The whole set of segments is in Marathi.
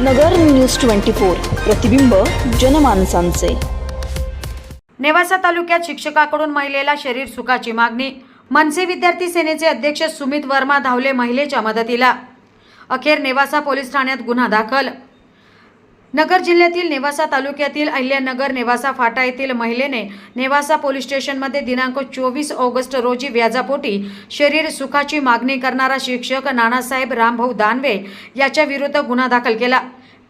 नगर न्यूज ट्वेंटी फोर प्रतिबिंब जनमानसांचे. नेवासा तालुक्यात शिक्षकाकडून महिलेला शरीर सुखाची मागणी. मनसे विद्यार्थी सेनेचे अध्यक्ष सुमित वर्मा धावले महिलेच्या मदतीला. अखेर नेवासा पोलीस ठाण्यात गुन्हा दाखल. नगर जिल्ह्यातील नेवासा तालुक्यातील अहिल्यानगर नेवासा फाटा येथील महिलेने नेवासा पोलीस स्टेशनमध्ये दिनांक चोवीस ऑगस्ट रोजी व्याजापोटी शरीर सुखाची मागणी करणारा शिक्षक नानासाहेब रामभाऊ दानवे याच्या विरुद्ध गुन्हा दाखल केला.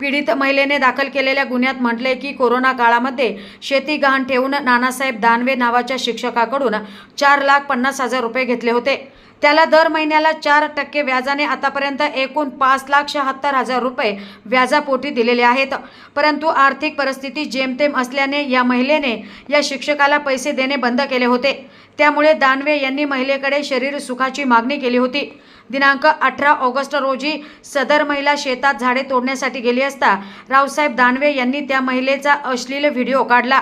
पीडित महिलेने दाखल केलेल्या गुन्ह्यात म्हटले की कोरोना काळामध्ये शेती गहाण ठेवून नानासाहेब दानवे नावाच्या शिक्षकाकडून चार लाख पन्नास हजार रुपये घेतले होते. त्याला दर महिन्याला चार टक्के व्याजाने आतापर्यंत एकूण पाच लाख शहात्तर हजार रुपये व्याजापोटी दिलेले आहेत. परंतु आर्थिक परिस्थिती जेमतेम असल्याने या महिलेने या शिक्षकाला पैसे देणे बंद केले होते. त्यामुळे दानवे यांनी महिलेकडे शरीर सुखाची मागणी केली होती. दिनांक अठरा ऑगस्ट रोजी सदर महिला शेतात झाडे तोडण्यासाठी गेली असता रावसाहेब दानवे यांनी त्या महिलेचा अश्लील व्हिडिओ काढला.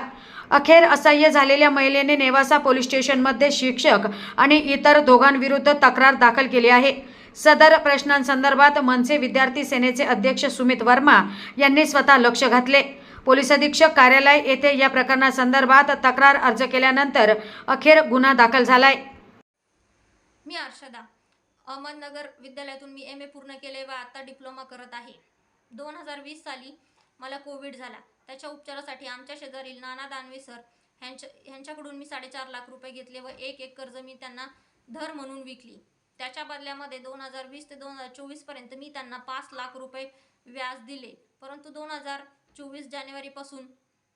अखेर असह्य झालेल्या महिलेने नेवासा पोलीस स्टेशनमध्ये शिक्षक आणि इतर दोघांविरुद्ध तक्रार दाखल केली आहे. सदर प्रश्नांसंदर्भात मनसे विद्यार्थी सेनेचे अध्यक्ष सुमित वर्मा यांनी स्वतः लक्ष घातले. पोलीस अधीक्षक कार्यालय येथे या प्रकरणासंदर्भात तक्रार अर्ज केल्यानंतर अखेर गुन्हा दाखल झालाय. मी अर्षदा. अहमदनगर विद्यालयातून मी एम ए पूर्ण केले व आता डिप्लोमा करत आहे. दोन हजार वीस साली मला कोविड झाला. त्याच्या उपचारासाठी आमच्या शेजारील नाना दानवे सर ह्यांच्या ह्यांच्याकडून मी साडेचार लाख रुपये घेतले व एक एक कर्ज मी त्यांना धर म्हणून विकली. त्याच्या बदल्यामध्ये दोन हजार वीस ते दोन हजार चोवीसपर्यंत मी त्यांना पाच लाख रुपये व्याज दिले. परंतु दोन हजार चोवीस जानेवारीपासून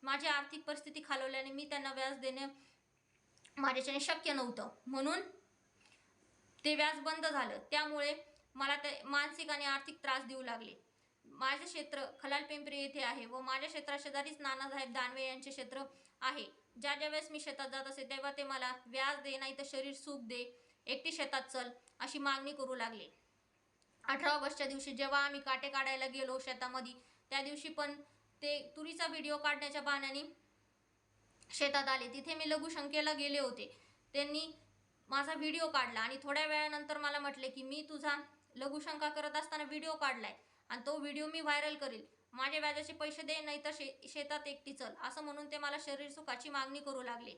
माझी आर्थिक परिस्थिती खालवल्याने मी त्यांना व्याज देणे माझ्याच्याने शक्य नव्हतं. म्हणून ते व्याज बंद झालं. त्यामुळे मला ते मानसिक आणि आर्थिक त्रास देऊ लागले. माझे क्षेत्र खलाल पिंपरी येथे आहे व माझ्या क्षेत्राशेजारीच नानासाहेब दानवे यांचे क्षेत्र आहे. ज्या ज्या वेळेस मी शेतात जात असे तेव्हा ते मला व्याज दे नाही तर शरीर सुख दे एकटी शेतात चल अशी मागणी करू लागले. अठरा ऑगस्टच्या दिवशी जेव्हा आम्ही काटे काढायला गेलो शेतामध्ये त्या दिवशी पण ते तुरीचा व्हिडिओ काढण्याच्या बहाण्याने शेतात आले. तिथे मी लघुशंकेला गेले होते. त्यांनी माझा व्हिडिओ काढला आणि थोड्या वेळानंतर मला म्हटले की मी तुझा लघुशंका करत असताना व्हिडिओ काढलाय. आणि तो व्हिडिओ मी व्हायरल करील. माझ्या व्याजाचे पैसे दे नाही तर शे शेतात एकटी चल. असं म्हणून ते मला शरीर सुखाची मागणी करू लागले.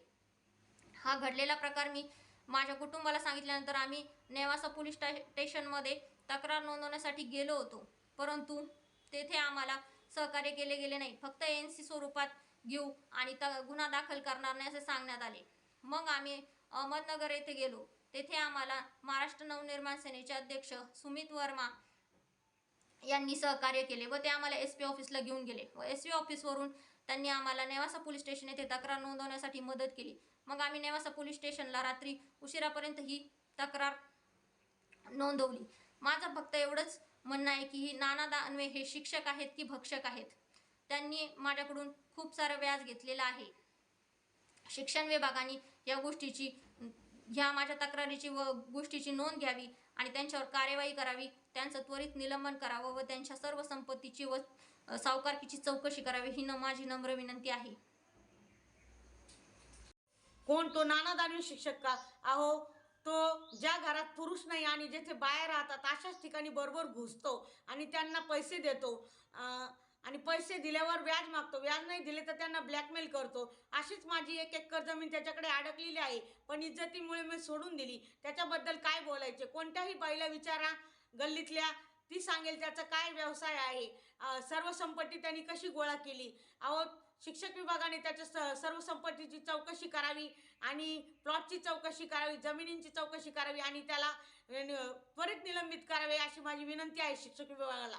हा घडलेला प्रकार मी माझ्या कुटुंबाला सांगितल्यानंतर आम्ही नेवासा पोलीस स्टा स्टेशनमध्ये तक्रार नोंदवण्यासाठी गेलो होतो. परंतु तेथे आम्हाला सहकार्य केले गेले नाही. फक्त एन सी स्वरूपात घेऊ आणि त गुन्हा दाखल करणार नाही असे सांगण्यात आले. मग आम्ही अहमदनगर येथे गेलो. तेथे आम्हाला महाराष्ट्र नवनिर्माण सेनेचे अध्यक्ष सुमित वर्मा यांनी सहकार्य केले व ते आम्हाला एस पी ऑफिसला घेऊन गेले. व एस पी ऑफिसवरून त्यांनी आम्हाला नेवासा पोलीस स्टेशन येथे तक्रार नोंदवण्यासाठी मदत केली. मग आम्ही नेवासा पोलीस स्टेशनला रात्री उशिरापर्यंत ही तक्रार नोंदवली. माझं फक्त एवढंच म्हणणं आहे की ही नाना दानवे हे शिक्षक आहेत की भक्षक आहेत? त्यांनी माझ्याकडून खूप सारं व्याज घेतलेलं आहे. शिक्षण विभागाने या गोष्टीची ह्या माझ्या तक्रारीची व गोष्टीची नोंद घ्यावी आणि त्यांच्यावर कार्यवाही करावी त्यांचं त्वरित निलंबन करावं व त्यांच्या सर्व संपत्तीची व सावकारकीची चौकशी करावी ही न माझी नम्र विनंती आहे. कोण? तो नाना दानवी शिक्षक का? अहो तो ज्या घरात पुरुष नाही आणि जेथे बाया राहतात अशाच ठिकाणी बरोबर घुसतो आणि त्यांना पैसे देतो. अं, आणि पैसे दिल्यावर व्याज मागतो. व्याज नाही दिले तर त्यांना ब्लॅकमेल करतो. अशीच माझी एक एकर जमीन त्याच्याकडे अडकलेली आहे. पण इज्जतीमुळे मी सोडून दिली. त्याच्याबद्दल काय बोलायचे? कोणत्याही बाईला विचारा गल्लीतल्या. ती सांगेल त्याचा काय व्यवसाय आहे. सर्व संपत्ती त्यांनी कशी गोळा केली? अहो शिक्षक विभागाने त्याच्या स- सर्व संपत्तीची चौकशी करावी आणि प्लॉटची चौकशी करावी जमिनींची चौकशी करावी आणि त्याला त्वरित निलंबित करावे अशी माझी विनंती आहे शिक्षक विभागाला.